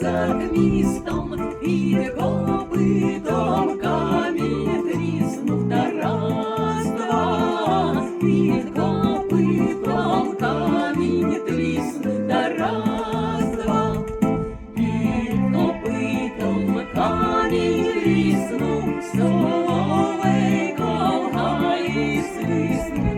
За містом іде ну, копитом камінь тріснув Тарас два. Під копитом камінь тріснув Тарас два. Під копитом камінь тріснув соловейко в гаї свиснув.